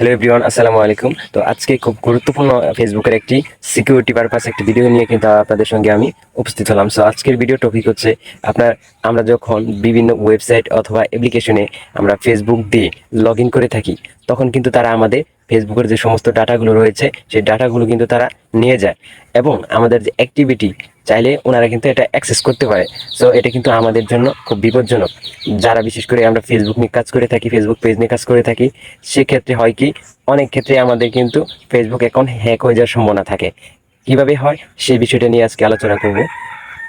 Hello everyone আসসালামু আলাইকুম। তো আজকে খুব গুরুত্বপূর্ণ ফেসবুকের একটি সিকিউরিটি পারপাস একটি ভিডিও নিয়ে কিন্তু আপনাদের সঙ্গে আমি উপস্থিত হলাম। সো আজকের ভিডিও টপিক হচ্ছে আপনার, আমরা যখন বিভিন্ন ওয়েবসাইট অথবা অ্যাপ্লিকেশনে আমরা ফেসবুক দিয়ে লগ করে থাকি, তখন কিন্তু তারা আমাদের ফেসবুকের যে সমস্ত ডাটাগুলো রয়েছে, সেই ডাটাগুলো কিন্তু তারা নিয়ে যায়। এবং আমাদের যে অ্যাক্টিভিটি চাইলে ওনারা কিন্তু এটা অ্যাক্সেস করতে পারে। সো এটা কিন্তু আমাদের জন্য খুব বিপজ্জনক। যারা বিশেষ করে আমরা ফেসবুক নিয়ে কাজ করে থাকি ফেসবুক পেজ নিয়ে কাজ করে থাকি, সেক্ষেত্রে হয় কি, অনেক ক্ষেত্রে আমাদের কিন্তু ফেসবুক অ্যাকাউন্ট হ্যাক হয়ে যাওয়ার সম্ভাবনা থাকে। কীভাবে হয়? সেই বিষয়টা নিয়ে আজকে আলোচনা করব।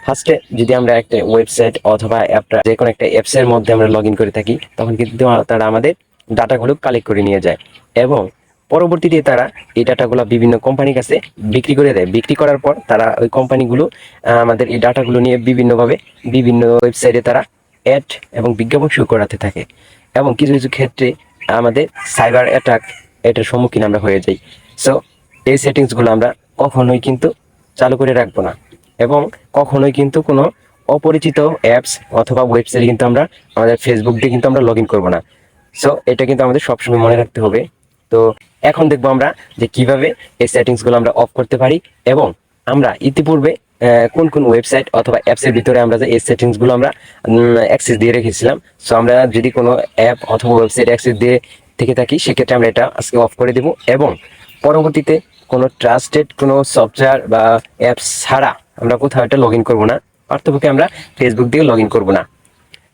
ফার্স্টে যদি আমরা একটা ওয়েবসাইট অথবা অ্যাপটা যে কোনো একটা অ্যাপসের মধ্যে আমরা লগ করে থাকি, তখন কিন্তু তারা আমাদের ডাটাগুলো কালেক্ট করে নিয়ে যায়। এবং পরবর্তীতে তারা এই ডাটাগুলো বিভিন্ন কোম্পানির কাছে বিক্রি করে দেয়। বিক্রি করার পর তারা ওই কোম্পানিগুলো আমাদের এই ডাটাগুলো নিয়ে বিভিন্নভাবে বিভিন্ন ওয়েবসাইটে তারা অ্যাড এবং বিজ্ঞাপন শুরু করাতে থাকে। এবং কিছু কিছু ক্ষেত্রে আমাদের সাইবার অ্যাটাক এটার সম্মুখীন আমরা হয়ে যাই। সো এই সেটিংসগুলো আমরা কখনোই কিন্তু চালু করে রাখব না। এবং কখনোই কিন্তু কোনো অপরিচিত অ্যাপস অথবা ওয়েবসাইটে কিন্তু আমরা আমাদের ফেসবুক দিয়ে কিন্তু আমরা লগ ইন করব না। সো এটা কিন্তু আমাদের সবসময় মনে রাখতে হবে। তো এখন দেখব আমরা যে কীভাবে এই সেটিংসগুলো আমরা অফ করতে পারি এবং আমরা ইতিপূর্বে কোন কোন ওয়েবসাইট অথবা অ্যাপসের ভিতরে আমরা যে এই সেটিংসগুলো আমরা অ্যাক্সেস দিয়ে রেখেছিলাম। সো আমরা যদি কোনো অ্যাপ অথবা ওয়েবসাইট অ্যাক্সেস দিয়ে থেকে থাকি, সেক্ষেত্রে আমরা এটা আজকে অফ করে দেব এবং পরবর্তীতে কোনো ট্রাস্টেড কোনো সফটওয়্যার বা অ্যাপস ছাড়া আমরা কোথাও এটা লগ ইন করব না। পার্থপক্ষে আমরা ফেসবুক দিয়ে লগ ইন করব না।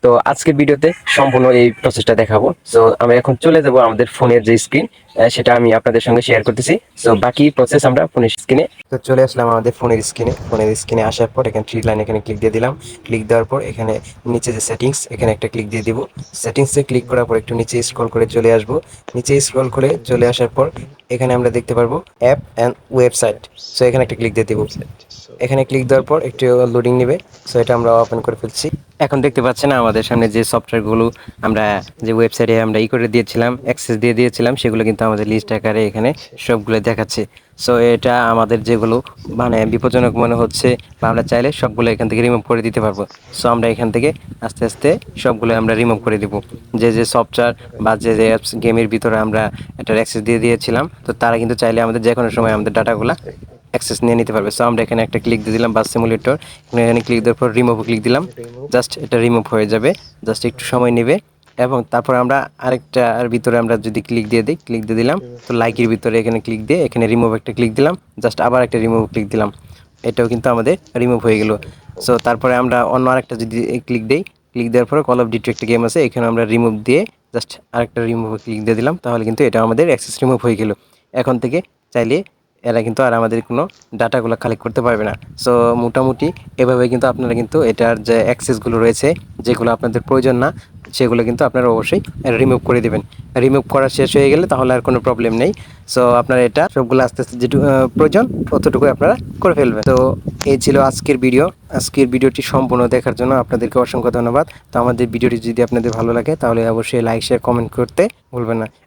তো আজকের ভিডিওতে সম্পূর্ণ এই প্রসেসটা দেখাবো। সো আমরা এখন চলে যাব আমাদের ফোনের যে স্ক্রিন সেটা আমি আপনাদের সঙ্গে শেয়ার করতেছি। সো বাকি প্রসেস আমরা ফোনের স্ক্রিনে তো চলে আসলাম আমাদের ফোনের স্ক্রিনে ফোনের স্ক্রিনে আসার পর এখানে থ্রি লাইন এখানে ক্লিক দিয়ে দিলাম। ক্লিক দেওয়ার পর এখানে নিচে যে সেটিংস এখানে একটা ক্লিক দিয়ে দিব। সেটিংসে ক্লিক করার পর একটু নিচে স্ক্রল করে চলে আসব। নিচে স্ক্রল করে চলে আসার পর এখানে আমরা দেখতে পারব অ্যাপ অ্যান্ড ওয়েবসাইট সো এখানে একটা ক্লিক দিয়ে দিব। এখানে ক্লিক দেওয়ার পর একটু লোডিং নেবে। সো এটা আমরা ওপেন করে ফেলছি। এখন দেখতে পাচ্ছেন আমাদের সামনে যে সফটওয়্যারগুলো আমরা যে ওয়েবসাইটে আমরা ই করে দিয়েছিলাম অ্যাক্সেস দিয়ে দিয়েছিলাম সেগুলো কিন্তু আমাদের লিস্ট আকারে এখানে সবগুলো দেখাচ্ছে। সো এটা আমাদের যেগুলো মানে বিপজ্জনক মনে হচ্ছে, বা আমরা চাইলে সবগুলো এখান থেকে রিমুভ করে দিতে পারব। সো আমরা এখান থেকে আস্তে আস্তে সবগুলো আমরা রিমুভ করে দিব। যে যে সফটওয়্যার বা যে যে অ্যাপস গেমের ভিতরে আমরা একটা অ্যাক্সেস দিয়ে দিয়েছিলাম, তো তারা কিন্তু চাইলে আমাদের যে কোনো সময় আমাদের ডাটাগুলো অ্যাক্সেস নিয়ে নিতে পারবে। সো আমরা এখানে একটা ক্লিক দিয়ে দিলাম বাস সিমুলেটর এখানে ক্লিক দেওয়ার পর রিমুভ ক্লিক দিলাম। জাস্ট এটা রিমুভ হয়ে যাবে। জাস্ট একটু সময় নেবে। এবং তারপর আমরা আরেকটা, আর ভিতরে আমরা যদি ক্লিক দিয়ে দিই ক্লিক দিয়ে দিলাম। তো লাইকের ভিতরে এখানে ক্লিক দিয়ে এখানে রিমুভ একটা ক্লিক দিলাম। জাস্ট আবার একটা রিমুভ ক্লিক দিলাম। এটাও কিন্তু আমাদের রিমুভ হয়ে গেল। সো তারপরে আমরা অন্য আরেকটা যদি ক্লিক দিই ক্লিক দেওয়ার পরে কল অফ ডিউটি একটা গেম আছে, এখানে আমরা রিমুভ দিয়ে জাস্ট আরেকটা রিমুভ ক্লিক দিয়ে দিলাম। তাহলে কিন্তু এটা আমাদের অ্যাক্সেস রিমুভ হয়ে গেল। এখন থেকে চাইলে এরা কিন্তু আর আমাদের কোনো ডাটাগুলো কালেক্ট করতে পারবে না। সো মোটামুটি এভাবে কিন্তু আপনারা কিন্তু এটার যে অ্যাক্সেসগুলো রয়েছে, যেগুলো আপনাদের প্রয়োজন না সেগুলো কিন্তু আপনারা অবশ্যই রিমুভ করে দেবেন। রিমুভ করা শেষ হয়ে গেলে তাহলে আর কোনো প্রবলেম নেই। সো আপনার এটা সবগুলো আস্তে আস্তে যেটুকু প্রয়োজন ততটুকু আপনারা করে ফেলবেন। তো, এই ছিল আজকের ভিডিও আজকের ভিডিওটি সম্পূর্ণ দেখার জন্য আপনাদেরকে অসংখ্য ধন্যবাদ। তো, আমাদের ভিডিওটি যদি আপনাদের ভালো লাগে, তাহলে অবশ্যই লাইক শেয়ার কমেন্ট করতে ভুলবেন না।